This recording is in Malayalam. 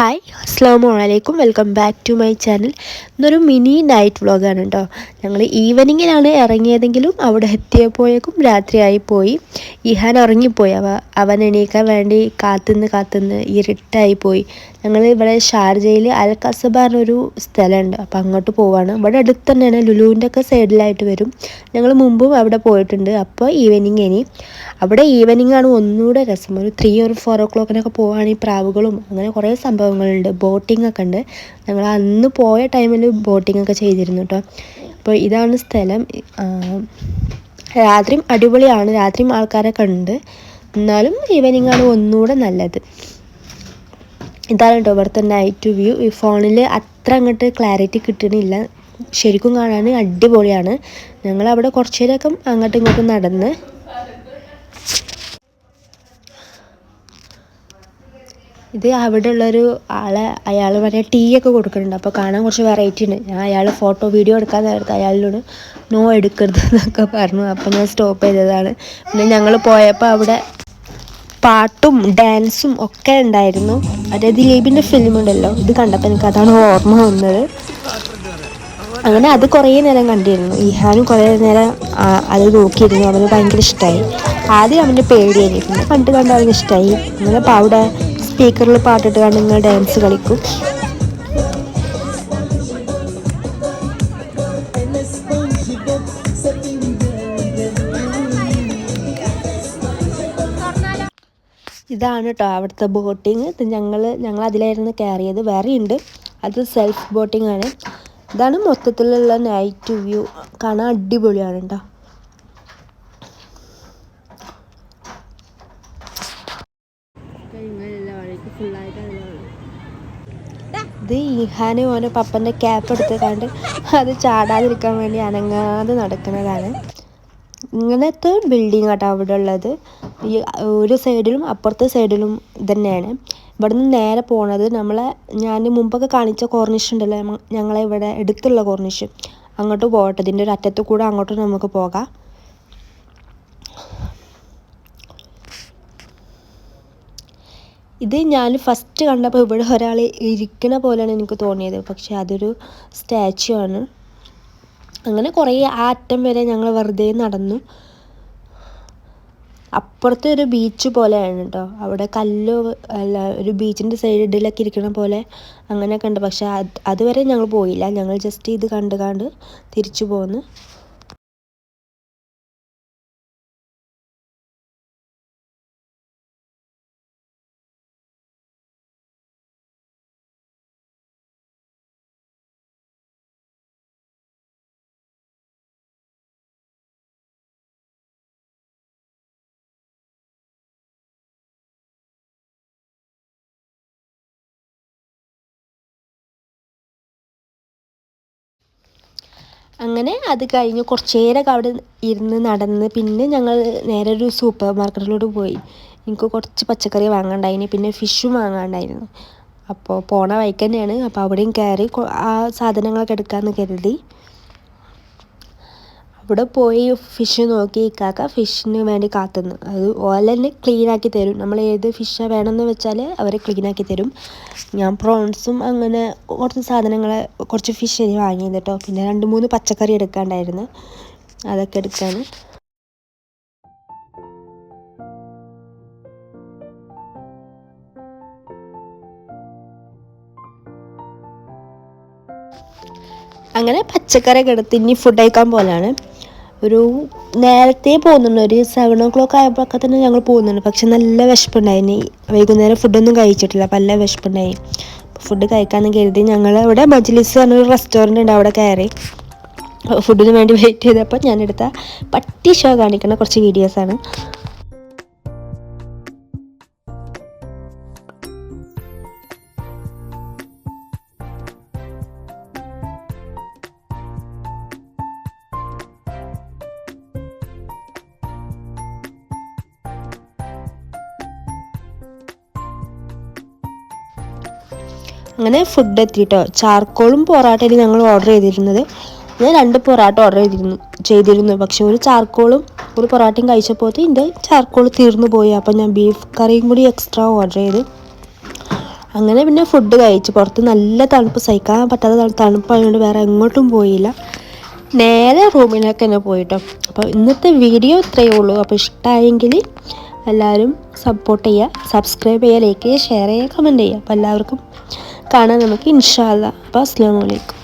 ഹായ് അസ്സാം വലൈക്കും welcome back to my channel ഇന്നൊരു മിനി നൈറ്റ് വ്ളോഗാണ് കേട്ടോ ഞങ്ങൾ ഈവനിങ്ങിലാണ് ഇറങ്ങിയതെങ്കിലും അവിടെ എത്തിയപ്പോഴേക്കും രാത്രിയായി പോയി. ഇഹാൻ ഉറങ്ങിപ്പോയി. അവ അവൻ എണീക്കാൻ വേണ്ടി കാത്തുനിന്ന് കാത്തുനിന്ന് ഇരുട്ടായി പോയി. ഞങ്ങൾ ഇവിടെ ഷാർജയിൽ അൽ എന്നൊരു സ്ഥലമുണ്ട്. അപ്പം അങ്ങോട്ട് പോവാണ്. ഇവിടെ അടുത്ത് തന്നെയാണ് ലുലുവിന്റെ ഒക്കെ സൈഡിലായിട്ട് വരും. ഞങ്ങൾ മുമ്പും അവിടെ പോയിട്ടുണ്ട്. അപ്പോൾ ഈവനിങ് ഇനി. അവിടെ ഈവനിങ് ആണ് ഒന്നുകൂടെ രസം. ഒരു ത്രീ ഒരു ഫോർ ഓ ക്ലോക്കിനൊക്കെ പോവുകയാണെങ്കിൽ പ്രാവുകളും. അങ്ങനെ കുറേ സംഭവങ്ങളുണ്ട് ബോട്ടിംഗ് ഒക്കെ ഉണ്ട്. ഞങ്ങൾ അന്ന് പോയ ടൈമിൽ ബോട്ടിംഗ് ഒക്കെ ചെയ്തിരുന്നു കേട്ടോ അപ്പോൾ ഇതാണ് സ്ഥലം. രാത്രിയും അടിപൊളിയാണ്. രാത്രിയും ആൾക്കാരൊക്കെ ഉണ്ട്. എന്നാലും ഈവനിങ് ആണ് ഒന്നുകൂടെ നല്ലത്. ഇതാണ് കേട്ടോ ഇവിടുത്തെ നൈറ്റ് വ്യൂ ഈ ഫോണിൽ അത്ര അങ്ങോട്ട് ക്ലാരിറ്റി കിട്ടണില്ല. ശരിക്കും കാണാൻ അടിപൊളിയാണ്. ഞങ്ങൾ അവിടെ നേരമൊക്കെ അങ്ങോട്ടും ഇങ്ങോട്ടും നടന്ന് ഇത് അവിടെ ഉള്ളൊരു ആളെ അയാൾ മറ്റേ ടീ ഒക്കെ കൊടുക്കുന്നുണ്ട്. അപ്പോൾ കാണാൻ കുറച്ച് വെറൈറ്റി ഉണ്ട്. ഞാൻ അയാൾ ഫോട്ടോ വീഡിയോ എടുക്കാൻ നേരത്തെ അയാളിനോട് നോ എടുക്കരുത് എന്നൊക്കെ പറഞ്ഞു. അപ്പം ഞാൻ സ്റ്റോപ്പ് ചെയ്തതാണ്. പിന്നെ ഞങ്ങൾ പോയപ്പോൾ അവിടെ പാട്ടും ഡാൻസും ഒക്കെ ഉണ്ടായിരുന്നു. അതായത് ദിലീപിന്റെ ഫിലിം ഉണ്ടല്ലോ ഇത് കണ്ടപ്പോൾ എനിക്ക് അതാണ് ഓർമ്മ വന്നത്. അങ്ങനെ അത് കുറേ നേരം കണ്ടിരുന്നു. ഇഹാനും കുറേ നേരം അത് നോക്കിയിരുന്നു. അവന് ഭയങ്കര ഇഷ്ടമായി ആദ്യം അവന്റെ പേടിയായിരുന്നു പണ്ട് കണ്ട് കണ്ട് അവന് ഇഷ്ടമായി അങ്ങനെ അപ്പോൾ അവിടെ സ്പീക്കറിൽ പാട്ടിട്ട് കണ്ട് നിങ്ങൾ ഡാൻസ് കളിക്കും. ഇതാണ് കേട്ടോ അവിടുത്തെ ബോട്ടിങ് ഇത് ഞങ്ങൾ ഞങ്ങൾ അതിലായിരുന്നു കയറിയത്. വേറെ ഉണ്ട് അത് സെൽഫ് ബോട്ടിംഗ് ആണ്. ഇതാണ് മൊത്തത്തിലുള്ള നൈറ്റ് വ്യൂ കാണാൻ അടിപൊളിയാണ് കേട്ടോ ഇത് ഈഹാനും ഓനെ പപ്പന്റെ ക്യാപ്പ് എടുത്ത് കണ്ട് അത് ചാടാതിരിക്കാൻ വേണ്ടി അനങ്ങാതെ നടക്കുന്നതാണ്. ഇങ്ങനത്തെ ബിൽഡിംഗ് ആട്ടോ അവിടെ ഉള്ളത്? ഈ ഒരു സൈഡിലും അപ്പുറത്തെ സൈഡിലും ഇതന്നെയാണ്. ഇവിടുന്ന് നേരെ പോണത് നമ്മളെ ഞാൻ മുമ്പൊക്കെ കാണിച്ച കോർണിഷ് ഉണ്ടല്ലോ ഞങ്ങളെ ഇവിടെ അടുത്തുള്ള കോർണിഷ് അങ്ങോട്ട് പോകട്ടെ ഇതിന്റെ ഒരു അറ്റത്ത് കൂടെ അങ്ങോട്ട് നമുക്ക് പോകാം. ഇത് ഞാൻ ഫസ്റ്റ് കണ്ടപ്പോൾ ഇവിടെ ഒരാൾ ഇരിക്കണ പോലെയാണ് എനിക്ക് തോന്നിയത്. പക്ഷെ അതൊരു സ്റ്റാച്ചു ആണ്. അങ്ങനെ കുറേ ആ അറ്റം വരെ ഞങ്ങൾ വെറുതെ നടന്നു. അപ്പുറത്തെ ഒരു ബീച്ച് പോലെയാണ് കേട്ടോ. അവിടെ കല്ല് അല്ല ഒരു ബീച്ചിന്റെ സൈഡിലൊക്കെ ഇരിക്കണ പോലെ അങ്ങനെയൊക്കെ ഉണ്ട്. പക്ഷേ അത് അതുവരെ ഞങ്ങൾ പോയില്ല. ഞങ്ങൾ ജസ്റ്റ് ഇത് കണ്ട് കണ്ട് തിരിച്ചു പോന്ന്. അങ്ങനെ അത് കഴിഞ്ഞ് കുറച്ച് നേരമൊക്കെ അവിടെ ഇരുന്ന് നടന്ന് പിന്നെ ഞങ്ങൾ നേരെ ഒരു സൂപ്പർ മാർക്കറ്റിലോട്ട് പോയി. എനിക്ക് കുറച്ച് പച്ചക്കറി വാങ്ങാണ്ടായിന് പിന്നെ ഫിഷും വാങ്ങാണ്ടായിരുന്നു. അപ്പോൾ പോണ വഴിക്ക് തന്നെയാണ്. അപ്പോൾ അവിടെയും കയറി ആ സാധനങ്ങളൊക്കെ എടുക്കാമെന്ന് കരുതി. അവിടെ പോയി ഫിഷ് നോക്കി കാക്ക ഫിഷിന് വേണ്ടി കാത്തുന്നു. അത് ഓല തന്നെ ക്ലീൻ ആക്കി തരും. നമ്മൾ ഏത് ഫിഷാണ് വേണമെന്ന് വെച്ചാൽ അവർ ക്ലീൻ ആക്കി തരും. ഞാൻ പ്രോൺസും അങ്ങനെ കുറച്ച് സാധനങ്ങൾ കുറച്ച് ഫിഷ് വാങ്ങിയത് കേട്ടോ പിന്നെ രണ്ട് മൂന്ന് പച്ചക്കറി എടുക്കാണ്ടായിരുന്നു. അതൊക്കെ എടുക്കാൻ അങ്ങനെ പച്ചക്കറിയൊക്കെ എടുത്ത് ഇനി ഫുഡ് കഴിക്കാൻ പോലാണ്. ഒരു നേരത്തെ പോകുന്നുണ്ട്. ഒരു സെവൻ ഓ ക്ലോക്ക് ആയപ്പോഴൊക്കെ തന്നെ ഞങ്ങൾ പോകുന്നുണ്ട്. പക്ഷെ നല്ല വിശപ്പുണ്ടായിന്. വൈകുന്നേരം ഫുഡൊന്നും കഴിച്ചിട്ടില്ല. അപ്പം നല്ല വിശപ്പുണ്ടായി. ഫുഡ് കഴിക്കാമെന്ന് കരുതി ഞങ്ങൾ അവിടെ മജ്ലിസ് പറഞ്ഞൊരു റെസ്റ്റോറന്റ് ഉണ്ട് അവിടെ കയറി. ഫുഡിന് വേണ്ടി വെയിറ്റ് ചെയ്തപ്പോൾ ഞാനെടുത്ത പട്ടി ഷോ കാണിക്കുന്ന കുറച്ച് വീഡിയോസാണ് അങ്ങനെ ഫുഡ് എത്തിയിട്ടോ. ചാർക്കോളും പൊറാട്ടയും ഞങ്ങൾ ഓർഡർ ചെയ്തിരുന്നത്. ഞാൻ രണ്ട് പൊറാട്ട ഓർഡർ ചെയ്തിരുന്നു ചെയ്തിരുന്നു. പക്ഷെ ഒരു ചാർക്കോളും ഒരു പൊറാട്ടയും കഴിച്ചപ്പോൾ എന്റെ ചാർക്കോൾ തീർന്നു പോയി. അപ്പം ഞാൻ ബീഫ് കറിയും കൂടി എക്സ്ട്രാ ഓർഡർ ചെയ്തു. അങ്ങനെ പിന്നെ ഫുഡ് കഴിച്ചു. പുറത്ത് നല്ല തണുപ്പ് സഹിക്കാൻ പറ്റാത്ത തണുപ്പായതുകൊണ്ട് വേറെ എങ്ങോട്ടും പോയില്ല. നേരെ റൂമിലേക്ക് തന്നെ പോയിട്ടോ. അപ്പോൾ ഇന്നത്തെ വീഡിയോ ഇത്രയേ ഉള്ളൂ. അപ്പോൾ ഇഷ്ടമായെങ്കിൽ എല്ലാവരും സപ്പോർട്ട് ചെയ്യുക സബ്സ്ക്രൈബ് ചെയ്യുക ലൈക്ക് ചെയ്യുക ഷെയർ ചെയ്യുക കമന്റ് ചെയ്യുക. അപ്പോൾ എല്ലാവർക്കും കാണാൻ നമുക്ക് ഇൻഷാല്ല അപ്പോൾ അസ്സാം വലൈക്കും